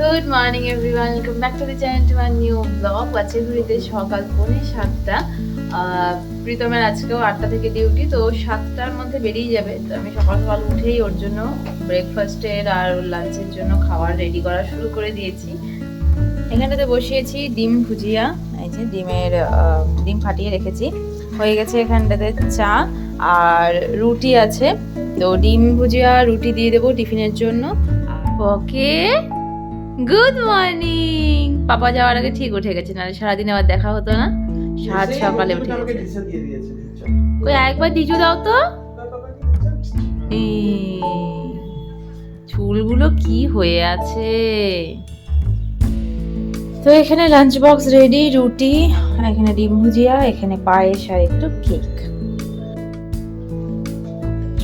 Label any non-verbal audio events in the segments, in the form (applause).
Good morning everyone welcome back to the channel to my new blog আছে ঘুরিতে সকাল পৌনে সাতটা। প্রীতমের আজকেও আটটা থেকে ডিউটি তো সাতটার মধ্যে বেরিয়ে যাবে। তো আমি সকাল সকাল উঠেই ওর জন্য ব্রেকফাস্টের আর লাঞ্চের জন্য খাবার রেডি করা শুরু করে দিয়েছি। এখানটাতে বসিয়েছি ডিম ভুজিয়া, এই যে ডিমের ডিম ফাটিয়ে রেখেছি। হয়ে গেছে এখানটাতে চা আর রুটি আছে। তো ডিম ভুজিয়া, রুটি দিয়ে দেবো টিফিনের জন্য। ওকে গুড মর্নিং পাপা যাওয়ার আগে ঠিক উঠে গেছে নাহলে সারাদিন আবার দেখা হতো না। সাত সকালে উঠে গেছে। ওই একবার দিজু দাও তো। চুলগুলো কি হয়ে আছে? তো এখানে লাঞ্চ বক্স রেডি রুটি এখানে ডিম ভুজিয়া এখানে পায়েস আর একটু কেক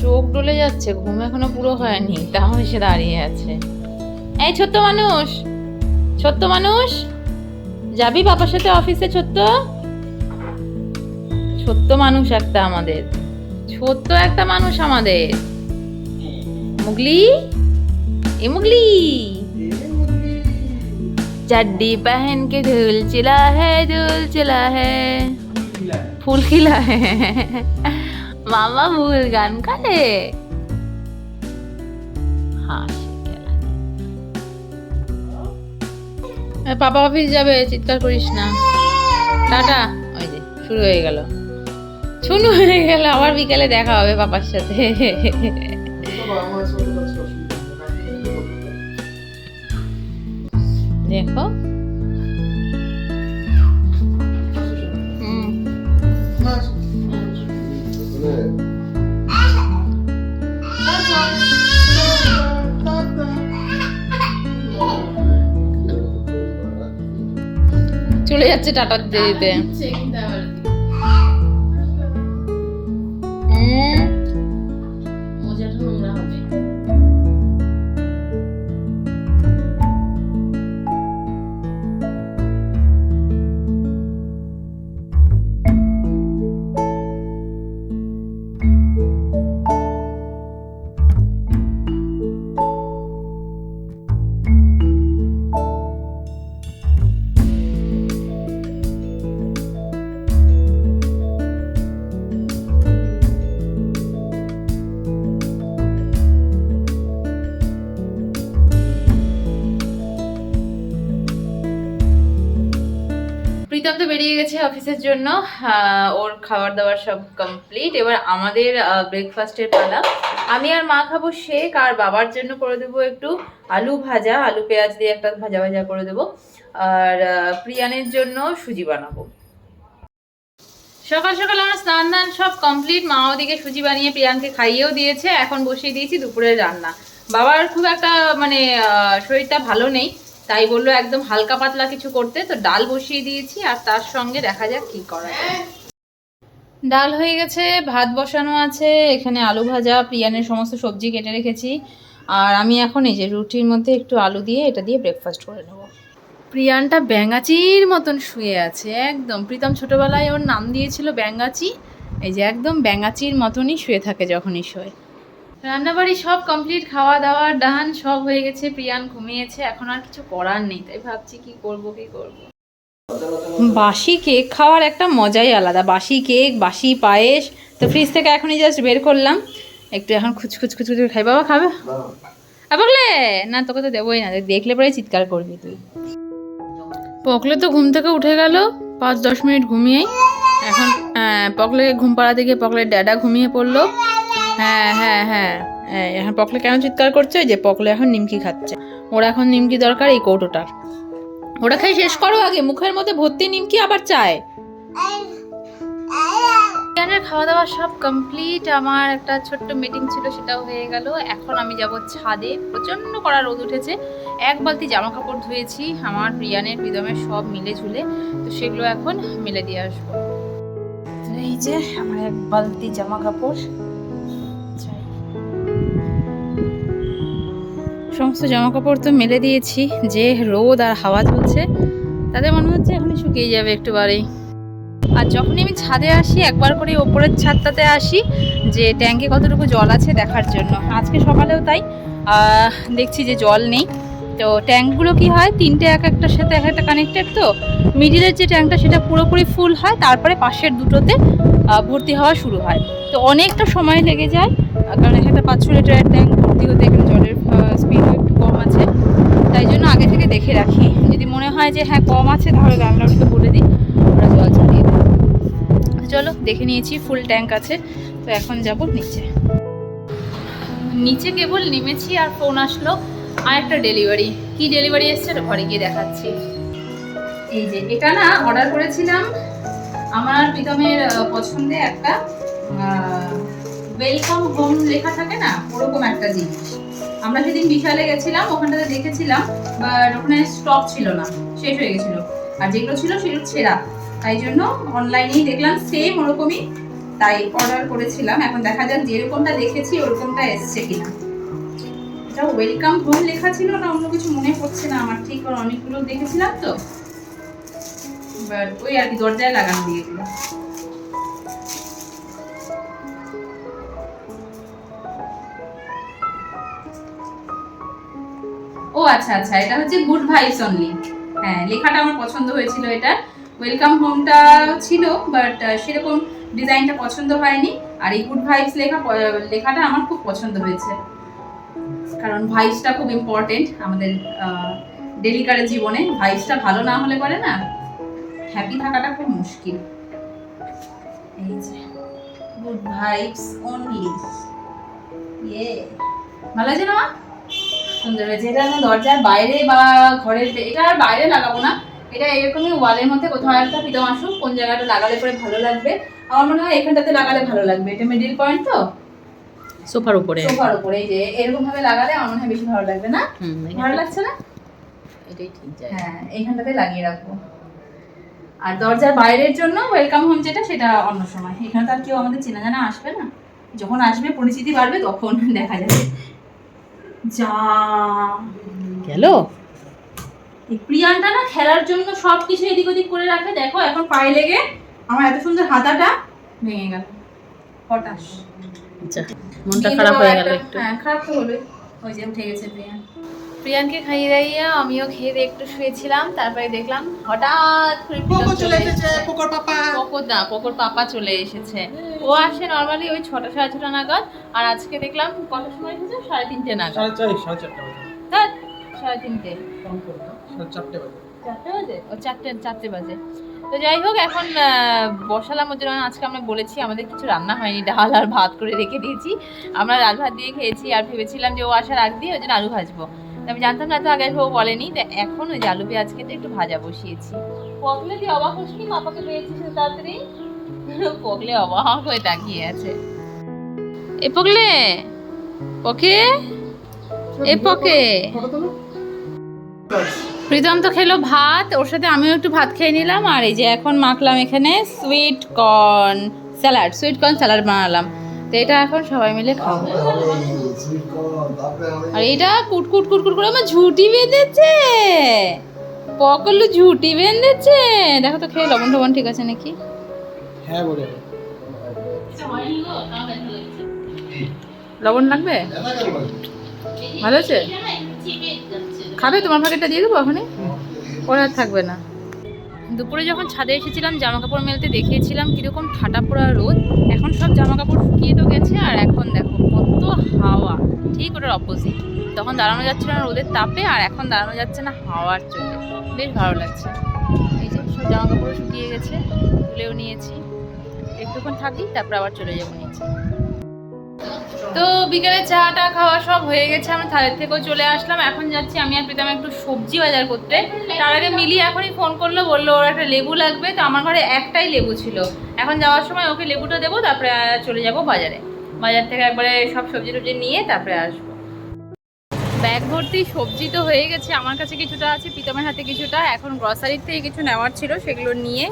চোখ ডলে যাচ্ছে ঘুম এখনও পুরো হয়নি তাও এসে দাঁড়িয়ে আছে। এই ছোট্ট মানুষ ছোট্ট মানুষ যাবি বাবার সাথে অফিসে ছোট্ট ছোট্ট মানুষ একটা আমাদের ছোট্ট একটা মানুষ আমাদের মুগলি এ মুগলি चड्डी पहन के धूल चिला है धूल चिला है ফুল খিলা মামা ভুল গান কালে হাসি পাপা অফিস যাবে, চিৎকার করিস না। টাটা। ওই যে, শুরু হয়ে গেল। শুরু হয়ে গেল, আবার বিকেলে দেখা হবে পাপার সাথে। দেখো। চলে যাচ্ছে টাটা দিতে। দিতে গেছে অফিসের জন্য ওর খাবার দাবার সব কমপ্লিট এবার আমাদের ব্রেকফাস্টের পালা। আমি আর মা খাব শেক, আর বাবার জন্য করে দেবো একটু আলু ভাজা। আলু, পেঁয়াজ দিয়ে একটা ভাজা ভাজা করে দেবো। আর প্রিয়ানের জন্য সুজি বানাবো। সকাল সকাল আমার স্নান দান সব কমপ্লিট মা ওদিকে সুজি বানিয়ে প্রিয়ানকে খাইয়েও দিয়েছে। এখন বসিয়ে দিয়েছি দুপুরের রান্না। বাবার খুব একটা মানে শরীরটা ভালো নেই। তাই বলল একদম হালকা পাতলা কিছু করতে, তো ডাল বসিয়ে দিয়েছি আর তার সঙ্গে দেখা যাক কি করা যায়। ডাল হয়ে গেছে, ভাত বসানো আছে, এখানে আলু ভাজা প্রিয়ানের সমস্ত সবজি কেটে রেখেছি। আর আমি এখন এই যে রুটির মধ্যে একটু আলু দিয়ে এটা দিয়ে ব্রেকফাস্ট করে নেব। প্রিয়ানটা ব্যাঙাচির মতন শুয়ে আছে, একদম। প্রীতম ছোটবেলায় ওর নাম দিয়েছিল ব্যাঙাচি, এই যে একদম ব্যাঙাচির মতনই শুয়ে থাকে যখনই শোয় রান্নাবাড়ি সব কমপ্লিট খাওয়া দাওয়া ডান সব হয়ে গেছে প্রিয়ান ঘুমিয়েছে, এখন আর কিছু করার নেই, তাই ভাবছি কি করব কি করব। বাসি কেক খাওয়ার একটা মজাই আলাদা, বাসি কেক বাসি পায়েস, তো ফ্রিজ থেকে এখনই জাস্ট বের করলাম, একটু এখন খুচখুচ খুচখুচ খাই, বাবা খাবে? পকলে না, তোকে তো দেবোই না দেখলে পরে চিৎকার করবি তুই। পকলে তো ঘুম থেকে উঠে গেল, পাঁচ দশ মিনিট ঘুমিয়েই, এখন হ্যাঁ পকলে ঘুম পাড়াতে গিয়ে পকলের ড্যাডা ঘুমিয়ে পড়ল হ্যাঁ হ্যাঁ হ্যাঁ। হ্যাঁ, এখন পকলে কেন চিৎকার করছে? ওই যে পকলে এখন নিমকি খাচ্ছে। ওরা এখন নিমকি দরকার এই কৌটোটার। ওটা খাই শেষ করো আগে মুখের মধ্যে ভর্তি নিমকি আবার চায়। খাওয়া দাওয়া সব কমপ্লিট আমার একটা ছোট্ট মিটিং ছিল সেটাও হয়ে গেল। এখন আমি যাব ছাদে। প্রচণ্ড কড়া রোদ উঠেছে। এক বালতি জামা কাপড় ধুয়েছি। আমার প্রিয়ানের বিদমের সব মিলে ঝুলে। তো সেগুলো এখন মিলে দিয়ে আসব। এই যে আমার এক বালতি জামা কাপড় সমস্ত জামা কাপড় তো মেলে দিয়েছি, যে রোদ আর হাওয়া চলছে, তাতে মনে হচ্ছে এখনই শুকিয়ে যাবে একটু বারেই। আর যখনই আমি ছাদে আসি, একবার করে ওপরের ছাদটাতে আসি, যে ট্যাঙ্কে কতটুকু জল আছে দেখার জন্য। আজকে সকালেও তাই দেখছি যে জল নেই। তো ট্যাঙ্কগুলো কি হয়, তিনটে এক একটার সাথে এক একটা কানেক্টেড তো মিডিলের যে ট্যাঙ্কটা সেটা পুরোপুরি ফুল হয়, তারপরে পাশের দুটোতে ভর্তি হওয়া শুরু হয়। তো অনেকটা সময় লেগে যায় কারণ এখানে পাঁচশো লিটারের ট্যাঙ্ক ভর্তি হতে এখানে জলের স্পিডও একটু কম আছে। তাই জন্য আগে থেকে দেখে রাখি। যদি মনে হয় যে হ্যাঁ কম আছে, তাহলে ল্যান্ডলর্ডকে বলে দিই। ওরা জল চালিয়ে দেবে চলো, দেখে নিয়েছি ফুল ট্যাঙ্ক আছে। তো এখন যাব নিচে। নিচে কেবল নেমেছি আর ফোন আসলো। আর একটা ডেলিভারি কি ডেলিভারি এসছে ঘরে গিয়ে দেখাচ্ছি। এই যে, এটা না অর্ডার করেছিলাম আমার প্রীতমের পছন্দে একটা ওয়েলকাম হোম লেখা থাকে না, ওরকম একটা জিনিস। আমরা সেদিন বিশালে গেছিলাম, ওখানটাতে দেখেছিলাম বাট ওখানে স্টক ছিল না, শেষ হয়ে গেছিল। আর যেগুলো ছিল, সেগুলো ছেঁড়া। তাই জন্য অনলাইনেই দেখলাম সেম ওরকমই, তাই অর্ডার করেছিলাম। এখন দেখা যাক যেরকমটা দেখেছি, ওরকমটা এসছে কিনা। এটা ওয়েলকাম হোম লেখা ছিল না, অন্য কিছু মনে পড়ছে না আমার, ঠিক অনেকগুলো দেখেছিলাম তো? বাট ওই আর কি দরজায় লাগানো দিয়ে আচ্ছা আচ্ছা এটা হচ্ছে গুড ভাইবস অনলি হ্যাঁ লেখাটা আমার পছন্দ হয়েছিল এটা। ওয়েলকাম হোমটা ছিল বাট সেরকম ডিজাইনটা পছন্দ হয়নি। আর এই গুড ভাইবস লেখা লেখাটা আমার খুব পছন্দ হয়েছে। কারণ ভাইবসটা খুব ইম্পর্টেন্ট আমাদের ডেলিকারের জীবনে। ভাইবসটা ভালো না হলে পারে না হ্যাপি থাকাটা খুব মুশকিল। এই যে গুড ভাইবস অনলি ইয়ে ভালো আছে না? সুন্দর হয়েছে। এটা আমি দরজার বাইরে বা ঘরের এটা আর বাইরে লাগাবো না। এটা এরকমই ওয়ালের মধ্যে কোথাও একটা পিতাম আসুক কোন জায়গাটা লাগালে পরে ভালো লাগবে। আমার মনে হয় এখানটাতে লাগালে ভালো লাগবে। এটা মিডিল পয়েন্ট তো? সোফার উপরে। সোফার উপরে এই যে এরকম ভাবে লাগালে আমার মনে হয় বেশি ভালো লাগবে না? ভালো লাগছে না? এটাই ঠিক যায় হ্যাঁ এইখানটাতে লাগিয়ে রাখব। আর দরজার বাইরের জন্য ওয়েলকাম হোম যেটা সেটা অন্য সময়। এখানে তো আর কেউ আমাদের চেনা জানা আসবে না। যখন আসবে পরিচিতি বাড়বে তখন (laughs) দেখা যাবে। যা। গেল? প্রিয়ানটা না খেলার জন্য সব কিছু এদিক ওদিক করে রাখে। দেখো এখন পায়ে লেগে আমার এত সুন্দর হাতাটা ভেঙে গেল। হঠাৎ আচ্ছা মনটা খারাপ হয়ে গেল একটু। হ্যাঁ খারাপ তো হলোই। ওই যে উঠে গেছে প্রিয়ান প্রিয়ানকে খাইয়ে দাইয়ে আমিও খেয়ে একটু শুয়েছিলাম তারপরে দেখলাম হঠাৎ চলে এসেছে পোকর পাপা। পকর না পকর পাপা চলে এসেছে। ও আসে নর্মালি ওই ছটা সাড়ে ছটা নাগাদ আর আজকে দেখলাম কত সময় এসেছে? সাড়ে তিনটে নাগাদ। সাড়ে চার সাড়ে চারটে বাজে। সাড়ে তিনটে। চারটে বাজে। চারটে বাজে? ও চারটে চারটে বাজে। তো যাই হোক এখন বসালাম ওর জন্য আজকে আমরা বলেছি আমাদের কিছু রান্না হয়নি ডাল আর ভাত করে রেখে দিয়েছি। আমরা ডাল ভাত দিয়ে খেয়েছি আর ভেবেছিলাম যে ও আসার আগ দিয়ে ওই জন্য আলু ভাজবো। আমি জানতাম না তো, আগে ও বলেনি। তো এখন ওই আলু পেঁয়াজ কেটে একটু ভাজা বসিয়েছি। পকলে দিয়ে অবাক হোস কি? মাপাকে পেয়েছিস তাড়াতাড়ি? পকলে অবাক হয়ে তাকিয়ে আছে। এ পকলে পকে এ পকে প্রীতম তো খেলো ভাত, ওর সাথে আমিও একটু ভাত খেয়ে নিলাম, আর এই যে এখন মাখলাম এখানে sweet corn salad sweet corn salad বানালাম। তো এটা এখন সবাই মিলে খাব। আর এটা কুটকুট কুটকুট করে আমার ঝুটি বেঁধেছে। পকলু ঝুটি বেঁধেছে। দেখো তো খেয়ে লবণ টবণ ঠিক আছে নাকি? হ্যাঁ বলে লবণ লাগবে? ভালো আছে? খাবে? তোমার ভাগেরটা দিয়ে দেবো এখনই? ওর আর থাকবে না। দুপুরে যখন ছাদে এসেছিলাম জামা কাপড় মেলতে দেখিয়েছিলাম কীরকম ঠাটা পোড়া রোদ। এখন সব জামা কাপড় শুকিয়ে তো গেছে আর এখন দেখো কত হাওয়া। ঠিক ওটার অপোজিট তখন দাঁড়ানো যাচ্ছে না রোদের তাপে, আর এখন দাঁড়ানো যাচ্ছে না হাওয়ার চোখে। বেশ ভালো লাগছে। এই যে সব জামা কাপড় শুকিয়ে গেছে, তুলেও নিয়েছি। একটুক্ষণ থাকি, তারপর আবার চলে যাব নিচে। তো বিকেলে চাটা খাওয়া সব হয়ে গেছে, আমরা থালের থেকেও চলে আসলাম। এখন যাচ্ছি আমি আর প্রীতম একটু সবজি বাজার করতে। তার আগে মিলি এখনই ফোন করল, বলল ওর একটা লেবু লাগবে। তো আমার ঘরে একটাই লেবু ছিল। এখন যাওয়ার সময় ওকে লেবুটা দেবো, তারপরে চলে যাব বাজারে। বাজার থেকে একবারে সব সবজি টবজি নিয়ে তারপরে আসব। ব্যাগ ভর্তি সবজি তো হয়ে গেছে আমার কাছে কিছুটা আছে প্রীতমের হাতে কিছুটা। এখন গ্রসারির থেকে কিছু নেওয়ার ছিল সেগুলো নিয়ে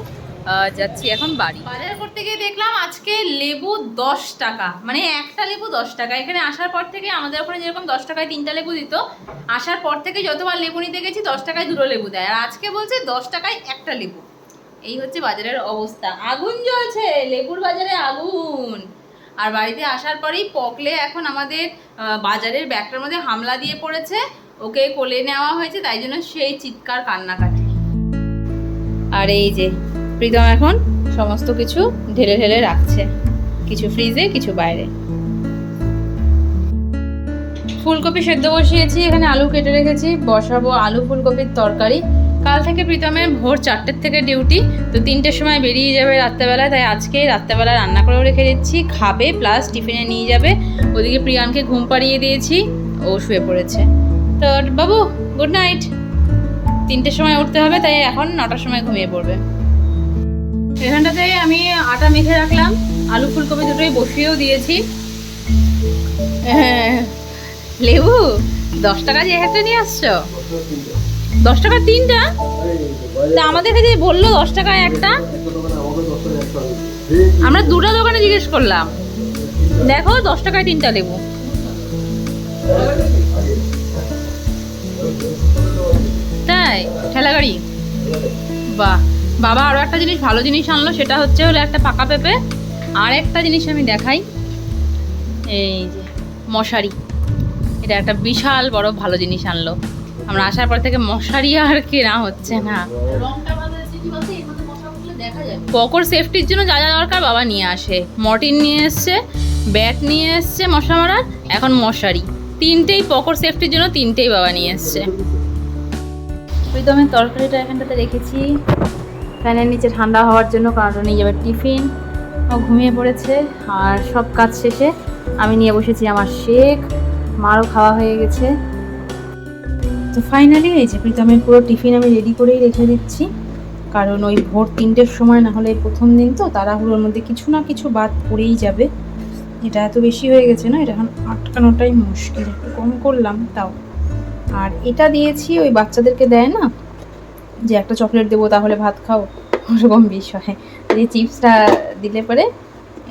যাচ্ছি এখন বাড়ি। বাজার করতে গিয়ে দেখলাম আজকে লেবু দশ টাকা মানে একটা লেবু দশ টাকা। এখানে আসার পর থেকে আমাদের ওখানে যেরকম দশ টাকায় তিনটা লেবু দিত আসার পর থেকে যতবার লেবু নিতে গেছি দশ টাকায় দুটো লেবু দেয়। আর আজকে বলছে দশ টাকায় একটা লেবু। এই হচ্ছে বাজারের অবস্থা। আগুন জ্বলছে লেবুর বাজারে আগুন। আর বাড়িতে আসার পরেই পকলে এখন আমাদের বাজারের ব্যাগটার মধ্যে হামলা দিয়ে পড়েছে। ওকে কোলে নেওয়া হয়েছে, তাই জন্য সেই চিৎকার কান্নাকাটি। আর এই যে, প্রীতম এখন সমস্ত কিছু ঢেলে ঢেলে রাখছে। কিছু ফ্রিজে কিছু বাইরে। ফুলকপি সেদ্ধ বসিয়েছি, এখানে আলু কেটে রেখেছি, বসাবো আলু ফুলকপির তরকারি। কাল থেকে প্রীতমের ভোর চারটের থেকে ডিউটি তো তিনটের সময় বেরিয়ে যাবে রাত্রেবেলায় তাই আজকে রাত্রেবেলা রান্না করেও রেখে দিচ্ছি খাবে প্লাস টিফিনে নিয়ে যাবে। ওদিকে প্রিয়ানকে ঘুম পাড়িয়ে দিয়েছি ও শুয়ে পড়েছে। তো বাবু গুড নাইট তিনটের সময় উঠতে হবে তাই এখন নটার সময় ঘুমিয়ে পড়বে। এখানটাতে আমি আটা মেখে রাখলাম আলু ফুলকপি দুটোই বসিয়েও দিয়েছি। হ্যাঁ, লেবু দশ টাকা যে একটা নিয়ে আসছো। দশ টাকা তিনটা? তা আমাদের কাছে বলল দশ টাকায় একটা। আমরা দুটো দোকানে জিজ্ঞেস করলাম। দেখো দশ টাকায় তিনটা লেবু। তাই? ঠেলা গাড়ি বাহ। বাবা আরও একটা জিনিস ভালো জিনিস আনলো, সেটা হচ্ছে হলো একটা পাকা পেঁপে। আর একটা জিনিস আমি দেখাই। এই যে মশারি। এটা একটা বিশাল বড় ভালো জিনিস আনলো। আমরা আসার পর থেকে মশারি আর কেনা হচ্ছে না। পকর সেফটির জন্য যা যা দরকার বাবা নিয়ে আসে। মর্টিন নিয়ে এসছে ব্যাট নিয়ে এসছে মশা মারার এখন মশারি। তিনটেই পকর সেফটির জন্য তিনটেই বাবা নিয়ে এসছে। প্রীতমের তরকারিটা এখানটাতে রেখেছি। ফ্যানের নিচে ঠান্ডা হওয়ার জন্য কারণ নিয়ে যাবে টিফিন ও ঘুমিয়ে পড়েছে। আর সব কাজ শেষে আমি নিয়ে বসেছি আমার শেক। মারও খাওয়া হয়ে গেছে। তো ফাইনালি এই যে প্রীতমের পুরো টিফিন আমি রেডি করেই রেখে দিচ্ছি। কারণ ওই ভোর তিনটের সময় না হলে প্রথম দিন তো তাড়াহুড়োর মধ্যে কিছু না কিছু বাদ পড়েই যাবে। এটা এত বেশি হয়ে গেছে না? এটা এখন আটকানোটাই মুশকিল। একটু কম করলাম তাও। আর এটা দিয়েছি ওই বাচ্চাদেরকে দেয় না? যে একটা চকলেট দেবো তাহলে ভাত খাও। ওরকম বিষয়। এই চিপসটা দিলে পরে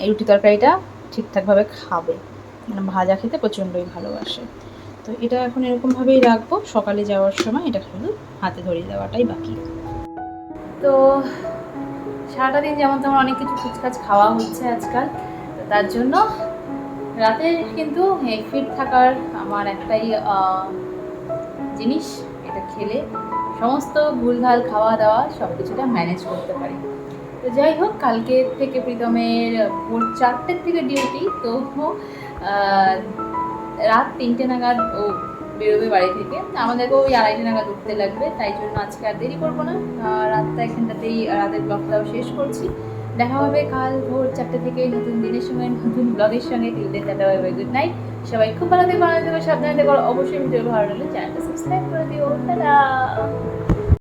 এই রুটি তরকারিটা ঠিকঠাকভাবে খাবে। মানে ভাজা খেতে প্রচণ্ডই ভালোবাসে। তো এটা এখন এরকমভাবেই রাখব। সকালে যাওয়ার সময় এটা শুধু হাতে ধরিয়ে দেওয়াটাই বাকি। তো সারাটা দিন যেমন তেমন অনেক কিছু কুচকাচ খাওয়া হচ্ছে আজকাল। তার জন্য রাতে কিন্তু ফিট থাকার আমার একটাই জিনিস, এটা খেলে সমস্ত ভুলভাল খাওয়া দাওয়া সব কিছুটা ম্যানেজ করতে পারি। তো যাই হোক কালকে থেকে প্রীতমের ভোর চারটের থেকে ডিউটি তো রাত তিনটে নাগাদ ও বেরোবে বাড়ি থেকে। আমাদেরকে ওই আড়াইটে নাগাদ উঠতে লাগবে, তাই জন্য আজকে আর দেরি করব না। রাতটা এখানটাতেই, রাতের ব্লগটাও শেষ করছি। দেখা হবে কাল ভোর চারটে থেকে নতুন দিনের সময়, নতুন ব্লগের সঙ্গে। টিলদের টাটা বাই গুড নাইট সবাই খুব ভালো থেকো ভালো থেকো, সাবধানে থেকো। অবশ্যই ভিডিও ভালো লাগলে চ্যানেলটা সাবস্ক্রাইব করে দিও। টাটা!